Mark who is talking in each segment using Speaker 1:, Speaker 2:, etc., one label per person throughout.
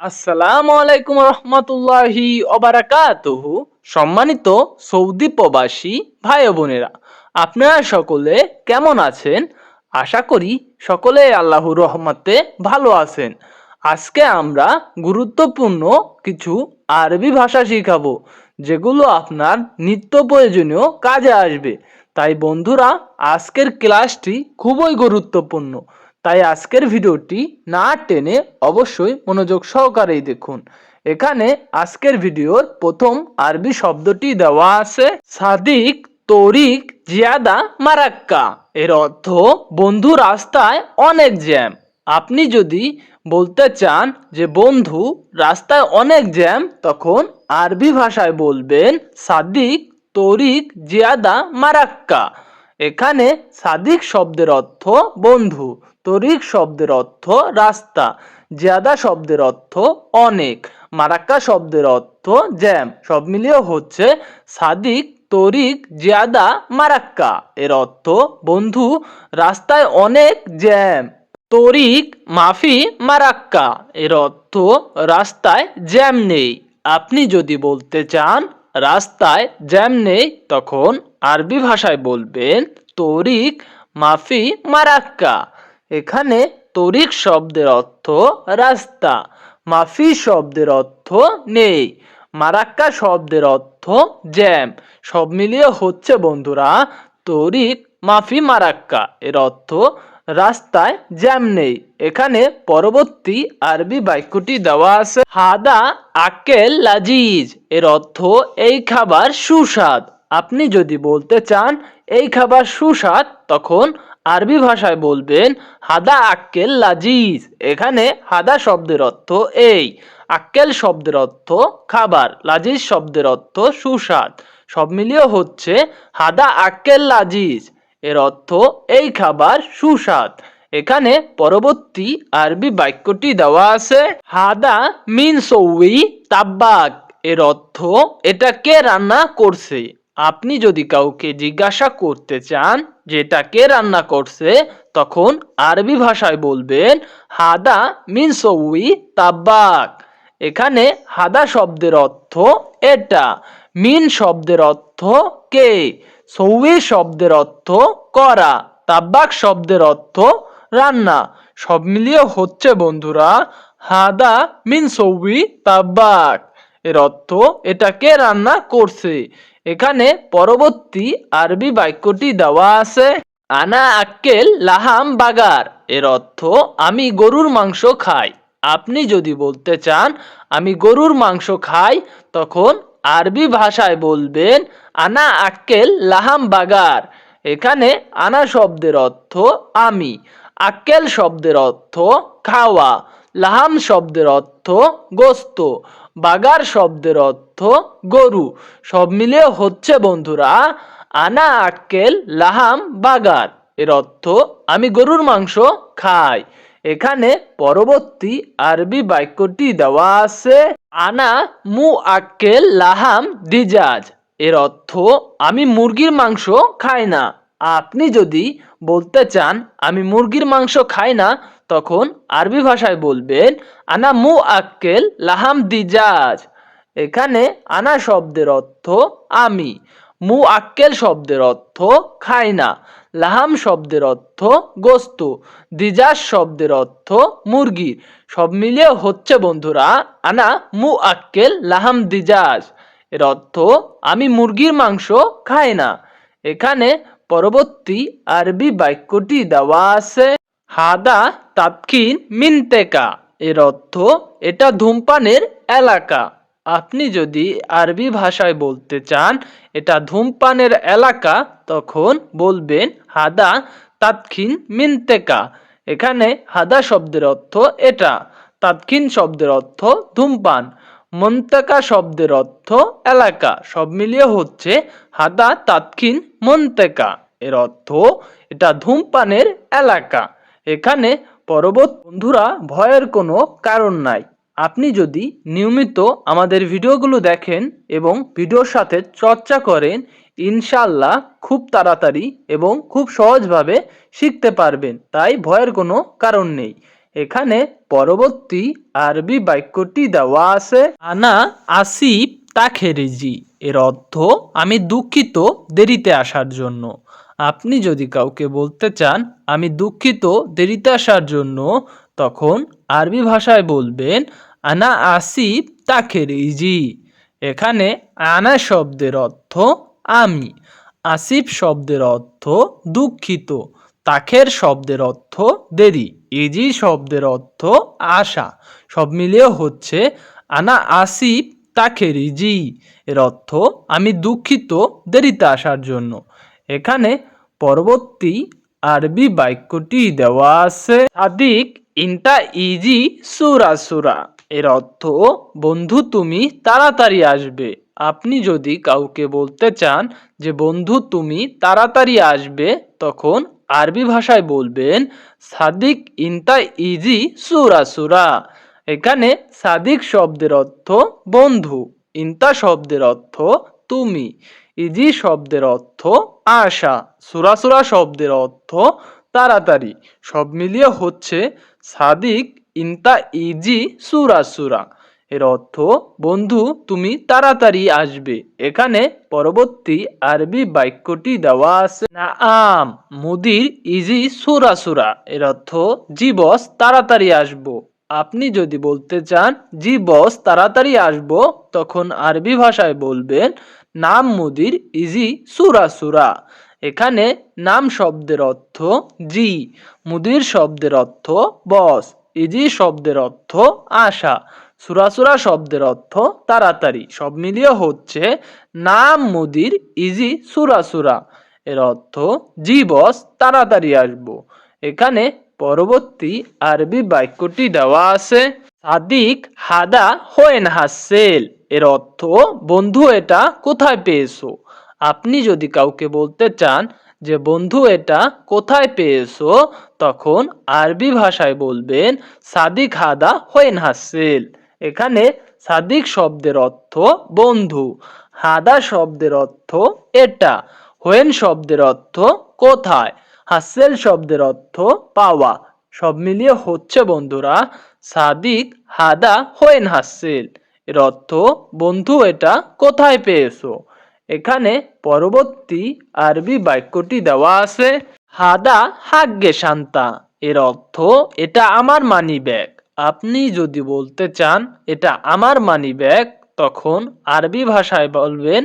Speaker 1: আসসালামু আলাইকুম রহমতুল্লাহি অবারাকাতুহু সম্মানিত সৌদি প্রবাসী ভাই বোনেরা আপনারা সকলে কেমন আছেন? আশা করি সকলে আল্লাহর রহমতে ভালো আছেন। আজকে আমরা গুরুত্বপূর্ণ কিছু আরবি ভাষা শিখাবো, যেগুলো আপনার নিত্য প্রয়োজনীয় কাজে আসবে। তাই বন্ধুরা, আজকের ক্লাসটি খুবই গুরুত্বপূর্ণ। তাই আজকের ভিডিওটি না টেনে অবশ্যই মনোযোগ সহকারেই দেখুন। এখানে আজকের ভিডিওর প্রথম আরবি শব্দটি দেওয়া আছে, সাদিক, তরিক, জিয়াদা, মারাক্কা। এর অর্থ, বন্ধু রাস্তায় অনেক জ্যাম। আপনি যদি বলতে চান যে বন্ধু রাস্তায় অনেক জ্যাম, তখন আরবি ভাষায় বলবেন সাদিক, তরিক, জিয়াদা, মারাক্কা। এখানে সাদিক শব্দের অর্থ বন্ধু। তরিক শব্দের অর্থ রাস্তা, জিয়াদা শব্দের অর্থ অনেক, মারাক্কা শব্দের অর্থ জ্যাম, সব মিলিয়ে হচ্ছে সাদিক, তরিক, জিয়াদা, মারাক্কা। এর অর্থ, বন্ধু, রাস্তায় অনেক জ্যাম, তরিক, মাফি, মারাক্কা। এর অর্থ, রাস্তায় জ্যাম নেই। আপনি যদি বলতে চান, রাস্তায় জ্যাম নেই, তখন আরবি ভাষায় বলবেন তরিক, মাফি, মারাক্কা। এখানে তরিক শব্দের অর্থ রাস্তা, মাফি শব্দের অর্থ নেই, মারাক্কা শব্দের অর্থ জ্যাম। সব মিলিয়ে হচ্ছে বন্ধুরা তরিক, মাফি, মারাক্কা। এর অর্থ রাস্তায় জ্যাম নেই। এখানে পরবর্তী আরবি বাক্যটি দেওয়া আছে, হাদা আকেল লাজিজ। এর অর্থ এই খাবার সুস্বাদ। আপনি যদি বলতে চান, এই খাবার সুস্বাদ, তখন আরবি ভাষায় বলবেন, হাদা আক্কেল লাজিজ। এখানে হাদা শব্দের অর্থ এই। আক্কেল শব্দের অর্থ খাবার, লাজিজ শব্দের অর্থ সুস্বাদ। সব মিলিয়ে হচ্ছে, হাদা আক্কেল লাজিজ। এর অর্থ এই খাবার সুস্বাদ। এখানে পরবর্তী আরবি বাক্যটি দেওয়া আছে, হাদা মিন সৌই তাব্বাক। এর অর্থ, এটা কে রান্না করছে? আপনি যদি কাউকে জিজ্ঞাসা করতে চান যে কে রান্না করছে, তখন আরবি ভাষায় বলবেন, হাদা মিন সৌই তাব্বাক। এখানে হাদা শব্দের অর্থ এটা, মিন শব্দের অর্থ কে, সৌই শব্দের অর্থ করা, তাব্বাক শব্দের অর্থ রান্না। সব মিলিয়ে হচ্ছে, বন্ধুরা, হাদা মিন সৌই তাব্বাক। এর অর্থ এটাকে রান্না করছে। এখানে পরবর্তী আরবি বাক্যটি দেওয়া আছে, আনা আক্কেল লাহাম বাগার। এর অর্থ, আমি গরুর মাংস খাই। আপনি যদি বলতে চান, আমি গরুর মাংস খাই, তখন আরবি ভাষায় বলবেন, আনা আক্কেল লাহাম বাগার। এখানে আনা শব্দের অর্থ, আমি। আক্কেল শব্দের অর্থ, খাওয়া। লাহাম শব্দের অর্থ, গোস্ত। বাগার শব্দের অর্থ গরু। সব মিলিয়ে হচ্ছে, বন্ধুরা, আনা আক্কেল লাহাম, বাগার। এর অর্থ, আমি গরুর মাংস খাই। এখানে পরবর্তী আরবি বাক্যটি দেওয়া আছে, আনা, মু আক্কেল লাহাম, দিজাজ। এর অর্থ, আমি মুরগির মাংস খাই না। আপনি যদি বলতে চান, আমি মুরগির মাংস খাই না তখন আরবি ভাষায় বলবেন, আনা মু আক্কেল লাহাম দিজাজ। এখানে আনা শব্দের অর্থ আমি। মু আক্কেল শব্দের অর্থ খাই না লাহাম শব্দের অর্থ গোস্ত। দিজাজ শব্দের অর্থ মুরগি। সব মিলিয়ে হচ্ছে, বন্ধুরা, আনা মু আক্কেল লাহাম দিজাজ। এর অর্থ, আমি মুরগির মাংস খাই না। এখানে পরবর্তী আরবি বাক্যটি দেওয়া আছে। হাদা তাৎকিন মিনতেকা। এর অর্থ, এটা ধূমপানের এলাকা। আপনি যদি আরবি ভাষায় বলতে চান, এটা ধূমপানের এলাকা, তখন বলবেন হাদা তাৎকিন মিনতেকা। এখানে হাদা শব্দের অর্থ এটা তাৎকিন শব্দের অর্থ ধূমপান। মন্তেকা শব্দের অর্থ এলাকা। সব মিলিয়ে হচ্ছে হাদা তাৎকিন মন্তেকা। এর অর্থ, এটা ধূমপানের এলাকা। এখানে পরবর্তী বন্ধুরা ভয়ের কোনো কারণ নাই। আপনি যদি নিয়মিত আমাদের ভিডিওগুলো দেখেন এবং ভিডিওর সাথে চর্চা করেন ইনশাল্লাহ খুব তাড়াতাড়ি এবং খুব সহজভাবে শিখতে পারবেন। তাই ভয়ের কোনো কারণ নেই। এখানে পরবর্তী আরবি বাক্যটি দেওয়া আছে, আনা আসিফ তাখেরিজি। এর অর্থ, আমি দুঃখিত দেরিতে আসার জন্য। আপনি যদি কাউকে বলতে চান, আমি দুঃখিত, দেরিতে আসার জন্য, তখন আরবি ভাষায় বলবেন, আনা আসিফ তাখেরিজি এখানে আনা শব্দের অর্থ, আমি। আসিফ শব্দের অর্থ, দুঃখিত। তাখের শব্দের অর্থ, দেরি। ইজি শব্দের অর্থ, আশা। সব মিলিয়ে হচ্ছে, আনা আসিফ তাখের ইজি। এর অর্থ, আমি দুঃখিত, দেরিতে আসার জন্য। এখানে পরবর্তী আরবি বাক্যটি দেওয়া আছে। সাদিক, ইনটা ইজি, সুরা সুরা। এর অর্থ, বন্ধু, তুমি তাড়াতাড়ি আসবে। আপনি যদি কাউকে বলতে চান যে, বন্ধু, তুমি তাড়াতাড়ি আসবে, তখন আরবি ভাষায় বলবেন, সাদিক ইনতা ইজি, সুরা সুরা। এখানে সাদিক শব্দের অর্থ, বন্ধু। ইনতা শব্দের অর্থ, তুমি। ইজি শব্দের অর্থ আশা। সুরা সুরা শব্দের অর্থ তাড়াতাড়ি। সব মিলিয়ে হচ্ছে সাদিক ইনতা ইজি সুরা সুরা। এর অর্থ, বন্ধু, তুমি তাড়াতাড়ি আসবে। এখানে পরবর্তী আরবি বাক্যটি দেওয়া আছে না আম মুদির ইজি সুরা সুরা। এর অর্থ, জীবস, তাড়াতাড়ি আসব। আপনি যদি বলতে চান, জি বস, তাড়াতাড়ি আসব, তখন আরবি ভাষায় বলবেন, নাম মুদির ইজি সুরা সুরা। এখানে নাম শব্দের অর্থ জি মুদির শব্দের অর্থ বস ইজি শব্দের অর্থ আশা সুরাসুরা শব্দের অর্থ তাড়াতাড়ি সব মিলিয়ে হচ্ছে, নাম মুদির ইজি সুরাসুরা এর অর্থ, জি বস, তাড়াতাড়ি আসব। এখানে পরবর্তী আরবি বাক্যটি দেওয়া আছে, সাদিক হাদা হোয়েন হাসেল। এর অর্থ, বন্ধু, এটা কোথায় পেয়েছ? আপনি যদি কাউকে বলতে চান যে, বন্ধু, এটা কোথায় পেয়েছ? তখন আরবি ভাষায় বলবেন, সাদিক হাদা হোয়েন হাসেল। এখানে সাদিক শব্দের অর্থ, বন্ধু। হাদা শব্দের অর্থ, এটা। হোয়েন শব্দের অর্থ, কোথায়? হাসেল শব্দের অর্থ পাওয়া। সব মিলিয়ে হচ্ছে, বন্ধুরা সাদিক হাদা হোয়েন হাসেল। এর অর্থ, বন্ধু, এটা কোথায় পেয়েছ? এখানে পরবর্তী আরবি বাক্যটি দেওয়া আছে, হাদা হাগ্গে শান্তা। এর অর্থ, এটা আমার মানি ব্যাগ। আপনি যদি বলতে চান, এটা আমার মানি ব্যাগ, তখন আরবি ভাষায় বলবেন,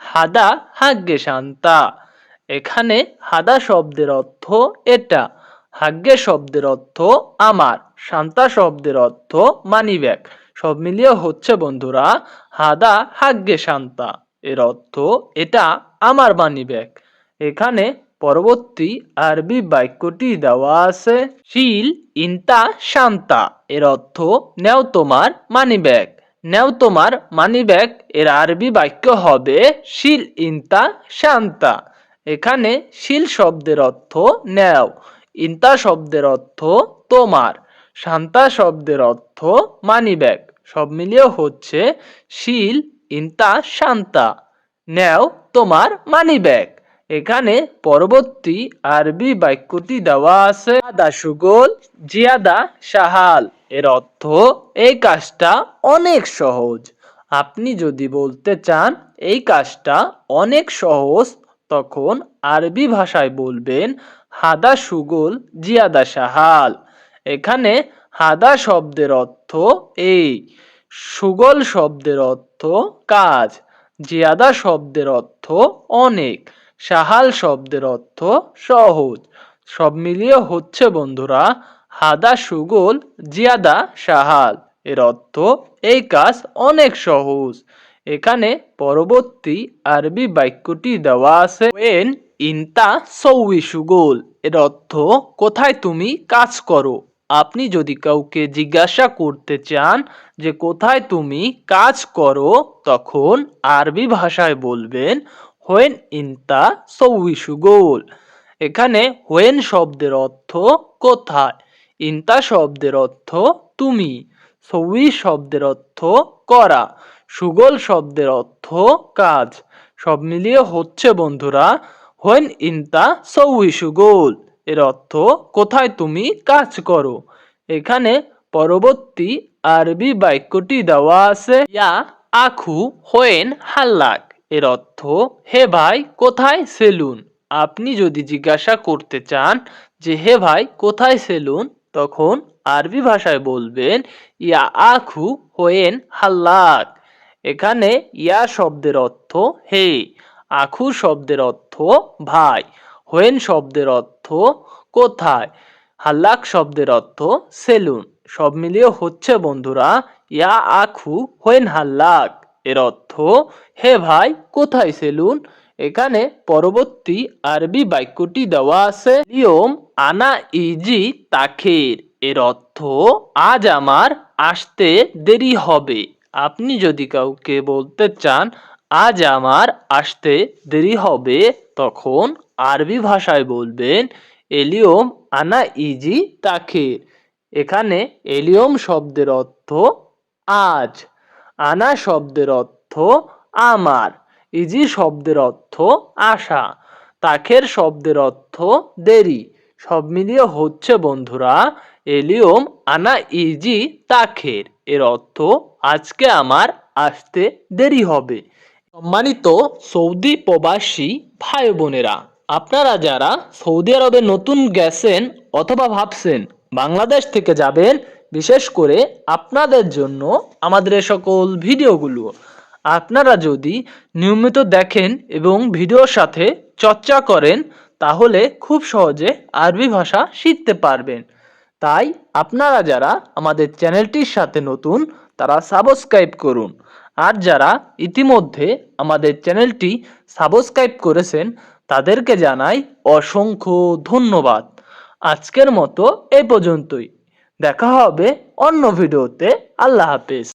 Speaker 1: হাদা হাগ্গে শান্তা। এখানে হাদা শব্দের অর্থ এটা হাগ্গে শব্দের অর্থ আমার, শান্তা শব্দের অর্থ মানি ব্যাগ সব মিলিয়ে হচ্ছে বন্ধুরা, হাদা হাগ্গে শান্তা, এর অর্থ এটা আমার মানি ব্যাগ এখানে পরবর্তী আরবি বাক্যটি দেওয়া আছে, শিল ইনতা শান্তা, এর অর্থ নেও তোমার মানি ব্যাগ নেও তোমার মানি ব্যাগ এর আরবি বাক্য হবে শিল ইনতা শান্তা। এখানে শিল শব্দের অর্থ নেও, ইন্তা শব্দের অর্থ তোমার, শান্তা শব্দের অর্থ মানি ব্যাগ সব মিলিয়ে হচ্ছে শিল, ইনতা, শান্তা, নেও, তোমার মানি ব্যাগ এখানে পরবর্তী আরবি বাক্যটি দেওয়া আছে, জিয়াদা সুগোল, জিয়াদা সাহাল। এর অর্থ এই কাজটা অনেক সহজ। আপনি যদি বলতে চান এই কাজটা অনেক সহজ তখন আরবি ভাষায় বলবেন, হাদা সুগোল জিয়াদা সাহাল এখানে হাদা শব্দের অর্থ এই, সুগল শব্দের অর্থ কাজ, জিয়াদা শব্দের অর্থ অনেক সাহাল শব্দের অর্থ সহজ। সব মিলিয়ে হচ্ছে বন্ধুরা, হাদা সুগোল জিয়াদা সাহাল এর অর্থ এই কাজ অনেক সহজ। এখানে পরবর্তী আরবি বাক্যটি দেওয়া আছে, ওয়েন ইনতা সৌই সুগোল। এর অর্থ, কোথায় তুমি কাজ করো? আপনি যদি কাউকে জিজ্ঞাসা করতে চান যে, কোথায় তুমি কাজ করো? তখন আরবি ভাষায় বলবেন হোয়েন ইনতা সৌই সুগোল। এখানে হোয়েন শব্দের অর্থ, কোথায়? ইনতা শব্দের অর্থ, তুমি। সৌই শব্দের অর্থ, করা। সুগোল শব্দের অর্থ কাজ। সব মিলিয়ে হচ্ছে, বন্ধুরা, হোয়েন ইনতা সৌই সুগোল এর অর্থ, কোথায় তুমি কাজ করো? এখানে পরবর্তী আরবি বাক্যটি দেওয়া আছে, ইয়া আখু হোয়েন হাল্লাক এর অর্থ, হে ভাই, কোথায় সেলুন? আপনি যদি জিজ্ঞাসা করতে চান যে, হে ভাই, কোথায় সেলুন? তখন আরবি ভাষায় বলবেন, ইয়া আখু হোয়েন হাল্লাক এখানে ইয়া শব্দের অর্থ হে, আখু শব্দের অর্থ ভাই, হোয়েন শব্দের অর্থ কোথায়, হাল্লাক শব্দের অর্থ সেলুন। সব মিলিয়ে হচ্ছে বন্ধুরা, ইয়া আখু হোয়েন হাল্লাক, এর অর্থ হে ভাই, কোথায় সেলুন? এখানে পরবর্তী আরবি বাক্যটি দেওয়া আছে, লিওম আনা ইজি তাখের, এর অর্থ আজ আমার আসতে দেরি হবে। আপনি যদি কাউকে বলতে চান, আজ আমার আসতে দেরি হবে, তখন আরবি ভাষায় বলবেন এলিওম আনা ইজি তাখের। এখানে এলিয়ম শব্দের অর্থ আজ, আনা শব্দের অর্থ আমার, ইজি শব্দের অর্থ আশা, তাখের শব্দের অর্থ দেরি। সব মিলিয়ে হচ্ছে বন্ধুরা, এলিয়ম আনা ইজি তাখের। এর অর্থ আজকে আমার আসতে দেরি হবে। সম্মানিত সৌদি প্রবাসী ভাই বোনেরা আপনারা যারা সৌদি আরবে নতুন গেছেন অথবা ভাবছেন বাংলাদেশ থেকে যাবেন, বিশেষ করে আপনাদের জন্য আমাদের সকল ভিডিওগুলো, আপনারা যদি নিয়মিত দেখেন এবং ভিডিওর সাথে চর্চা করেন, তাহলে খুব সহজে আরবি ভাষা শিখতে পারবেন। তাই আপনারা যারা আমাদের চ্যানেলটির সাথে নতুন, তারা সাবস্ক্রাইব করুন। আর যারা ইতিমধ্যে আমাদের চ্যানেলটি সাবস্ক্রাইব করেছেন, তাদেরকে জানাই অসংখ্য ধন্যবাদ। আজকের মতো এই পর্যন্তই। দেখা হবে অন্য ভিডিওতে। আল্লাহ হাফেজ।